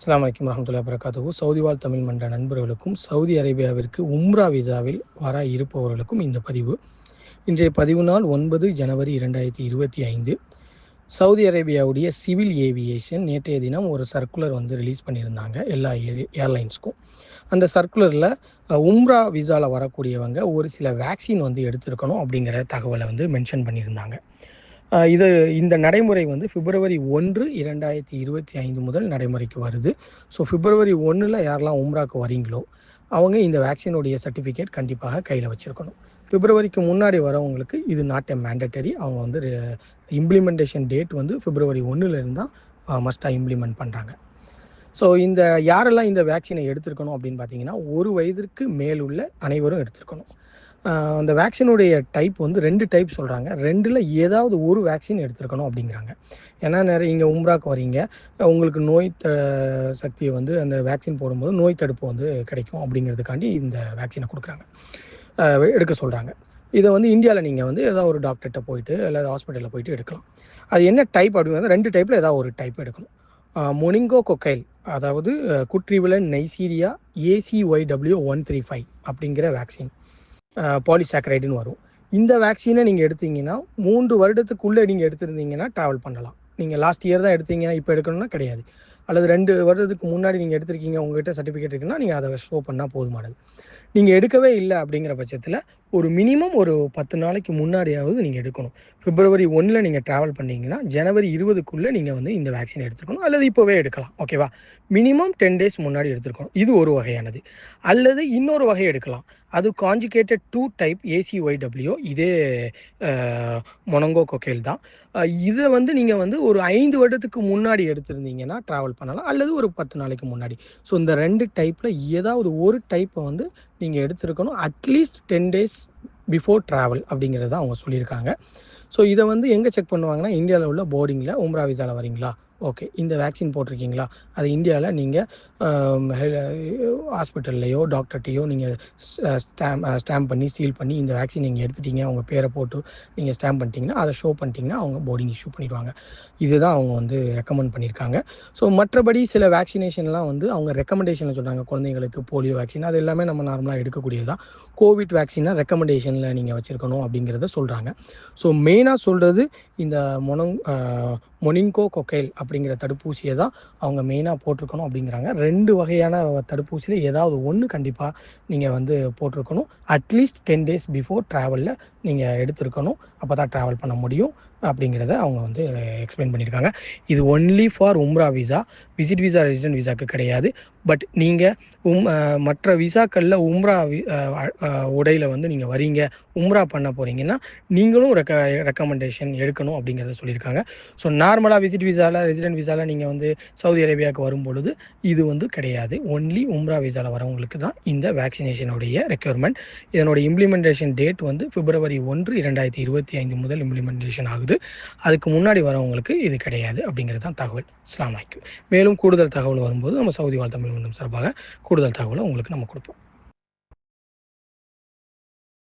அஸ்லாம் வலைக்கம் வரமத்துல்லா வரகாத்து சவுதி வாழ் தமிழ் மன்ற நண்பர்களுக்கும் சவுதி அரேபியாவிற்கு உம்ரா விசாவில் வர இருப்பவர்களுக்கும் இந்த பதிவு. இன்றைய பதிவு நாள் ஒன்பது ஜனவரி இரண்டாயிரத்தி இருபத்தி ஐந்து. சவுதி அரேபியாவுடைய சிவில் ஏவியேஷன் நேற்றைய தினம் ஒரு சர்க்குலர் வந்து ரிலீஸ் பண்ணியிருந்தாங்க எல்லா ஏர்லைன்ஸ்க்கும். அந்த சர்க்குலரில் உம்ரா விசாவில் வரக்கூடியவங்க ஒரு சில வேக்சின் வந்து எடுத்திருக்கணும் அப்படிங்கிற தகவலை வந்து மென்ஷன் பண்ணியிருந்தாங்க. இது இந்த நடைமுறை வந்து பிப்ரவரி ஒன்று இரண்டாயிரத்தி இருபத்தி ஐந்து முதல் நடைமுறைக்கு வருது. ஸோ பிப்ரவரி ஒன்றில் யாரெல்லாம் உம்ராக்கு வரீங்களோ அவங்க இந்த வேக்சினுடைய சர்டிஃபிகேட் கண்டிப்பாக கையில் வச்சுருக்கணும். பிப்ரவரிக்கு முன்னாடி வரவங்களுக்கு இது நாட் எ மேண்டட்டரி அவங்க வந்து இம்ப்ளிமெண்டேஷன் டேட் வந்து பிப்ரவரி ஒன்றுலேருந்து தான் மஸ்ட்டாக இம்ப்ளிமெண்ட் பண்ணுறாங்க ஸோ இந்த யாரெல்லாம் இந்த வேக்சினை எடுத்திருக்கணும் அப்படின்னு பார்த்தீங்கன்னா ஒரு வயதிற்கு மேலுள்ள அனைவரும் எடுத்திருக்கணும். அந்த வேக்சினுடைய டைப் வந்து ரெண்டு டைப் சொல்கிறாங்க ரெண்டில் ஏதாவது ஒரு வேக்சின் எடுத்துருக்கணும் அப்படிங்கிறாங்க. ஏன்னா நிறைய இங்கே உம்ராக்கு வரீங்க. உங்களுக்கு நோய் த சக்தியை வந்து அந்த வேக்சின் போடும்போது நோய் தடுப்பு வந்து கிடைக்கும் அப்படிங்கிறதுக்காண்டி இந்த வேக்சினை கொடுக்குறாங்க. எடுக்க சொல்கிறாங்க இதை வந்து இந்தியாவில் நீங்கள் வந்து ஏதாவது ஒரு டாக்டர்கிட்ட போயிட்டு இல்லை ஹாஸ்பிட்டலில் போயிட்டு எடுக்கலாம். அது என்ன டைப் அப்படிங்கிறது ரெண்டு டைப்பில் ஏதாவது ஒரு டைப் எடுக்கணும். மொனிங்கோ கொக்கைல் அதாவது quadrivalent Neisseria ACYW one three five அப்படிங்கிற வேக்சின் பாலிசாக்கரைடுன்னு வரும். இந்த வேக்சினை நீங்கள் எடுத்தீங்கன்னா மூன்று வருடத்துக்குள்ளே நீங்கள் எடுத்திருந்தீங்கன்னா ட்ராவல் பண்ணலாம். நீங்கள் லாஸ்ட் இயர் தான் எடுத்தீங்கன்னா இப்போ எடுக்கணும்னா கிடையாது. அல்லது ரெண்டு வருடத்துக்கு முன்னாடி நீங்கள் எடுத்திருக்கீங்க உங்கள்கிட்ட சர்டிஃபிகேட் இருக்குன்னா நீங்கள் அதை ஷோ பண்ணால் போதுமானது. நீங்கள் எடுக்கவே இல்லை அப்படிங்கிற பட்சத்தில் ஒரு மினிமம் ஒரு பத்து நாளைக்கு முன்னாடியாவது நீங்கள் எடுக்கணும். பிப்ரவரி ஒன்றில் நீங்கள் ட்ராவல் பண்ணிங்கன்னா ஜனவரி இருபதுக்குள்ளே நீங்கள் வந்து இந்த வேக்சின் எடுத்துருக்கணும் அல்லது இப்போவே எடுக்கலாம். ஓகேவா மினிமம் டென் டேஸ் முன்னாடி எடுத்துருக்கணும் இது ஒரு வகையானது. அல்லது இன்னொரு வகை எடுக்கலாம். அது காஞ்சுகேட்டட் டூ டைப் ஏசிஒய்டபிள்யூ இதே மொனங்கோ கொக்கேல் தான். இதை வந்து நீங்கள் வந்து ஒரு ஐந்து வருடத்துக்கு முன்னாடி எடுத்திருந்தீங்கன்னா ட்ராவல் பண்ணலாம். அல்லது ஒரு பத்து நாளைக்கு முன்னாடி. ஸோ இந்த ரெண்டு டைப்பில் ஏதாவது ஒரு டைப்பை வந்து நீங்கள் எடுத்துருக்கணும். At least ten days before travel அப்படிங்கிறத அவங்க சொல்லியிருக்காங்க. ஸோ இதை வந்து எங்கே செக் பண்ணுவாங்கன்னா இந்தியாவில் உள்ள போர்டிங்கில் உம்ரா விசாவில் வரீங்களா? ஓகே இந்த வேக்சின் போட்டிருக்கீங்களா? அது இந்தியாவில் நீங்கள் ஹாஸ்பிட்டல்லையோ டாக்டர்கிட்டையோ நீங்கள் ஸ்டாம்ப் ஸ்டாம்ப் பண்ணி சீல் பண்ணி இந்த வேக்சின் நீங்கள் எடுத்துட்டீங்க அவங்க பேரை போட்டு நீங்கள் ஸ்டாம்ப் பண்ணிட்டீங்கன்னா அதை ஷோ பண்ணிட்டீங்கன்னா அவங்க போர்டிங் இஷ்யூ பண்ணிடுவாங்க. இதுதான் அவங்க வந்து ரெக்கமெண்ட் பண்ணியிருக்காங்க. ஸோ மற்றபடி சில வேக்சினேஷன்லாம் வந்து அவங்க ரெக்கமெண்டேஷனில் சொல்கிறாங்க குழந்தைங்களுக்கு போலியோ வேக்சின் அது எல்லாமே நம்ம நார்மலாக எடுக்கக்கூடியது தான். கோவிட் வேக்சினாக ரெக்கமெண்டேஷனில் நீங்கள் வச்சுருக்கணும் அப்படிங்கிறத சொல்கிறாங்க ஸோ மெயினாக சொல்கிறது இந்த மொனங் மொனிங்கோ கொக்கைல் அப்படிங்கிற தடுப்பூசியை தான் அவங்க மெயினாக போட்டிருக்கணும் அப்படிங்கிறாங்க. ரெண்டு வகையான தடுப்பூசியில் ஏதாவது ஒன்று கண்டிப்பாக நீங்கள் வந்து போட்டிருக்கணும். அட்லீஸ்ட் டென் டேஸ் பிஃபோர் ட்ராவலில் நீங்கள் எடுத்திருக்கணும். அப்போ தான் ட்ராவல் பண்ண முடியும். அப்படிங்கிறத அவங்க வந்து எக்ஸ்பிளைன் பண்ணியிருக்காங்க. இது ஒன்லி ஃபார் உம்ரா விசா விசிட் விசா ரெசிடென்ட் விசாக்கு கிடையாது. பட் நீங்கள் உம் மற்ற விசாக்களில் உம்ரா உடையில் வந்து நீங்கள் வரீங்க உம்ரா பண்ண போகிறீங்கன்னா நீங்களும் ரெக்க ரெக்கமெண்டேஷன் எடுக்கணும் அப்படிங்கிறத சொல்லியிருக்காங்க. ஸோ நார்மலாக விசிட் விசாவில் ரெசிடென்ட் விசாவில் நீங்கள் வந்து சவுதி அரேபியாவுக்கு வரும்பொழுது இது வந்து கிடையாது. ஒன்லி உம்ரா விசாவில் வரவங்களுக்கு தான் இந்த வேக்சினேஷனுடைய ரெக்யர்மெண்ட் இதனோட இம்ப்ளிமெண்டேஷன் டேட் வந்து பிப்ரவரி ஒன்று இரண்டாயிரத்தி இருபத்தி ஐந்து முதல் இம்ப்ளிமெண்டேஷன் ஆகுது. அதுக்கு முன்னாடி வரவங்களுக்கு இது கிடையாது அப்படிங்கிறது தான் தகவல். இஸ்லாமாய்க்கு மேலும் கூடுதல் தகவல் வரும்போது நம்ம சவுதி வாழ் தமிழ் மன்றம் சார்பாக கூடுதல் தகவலை உங்களுக்கு நம்ம கொடுப்போம்.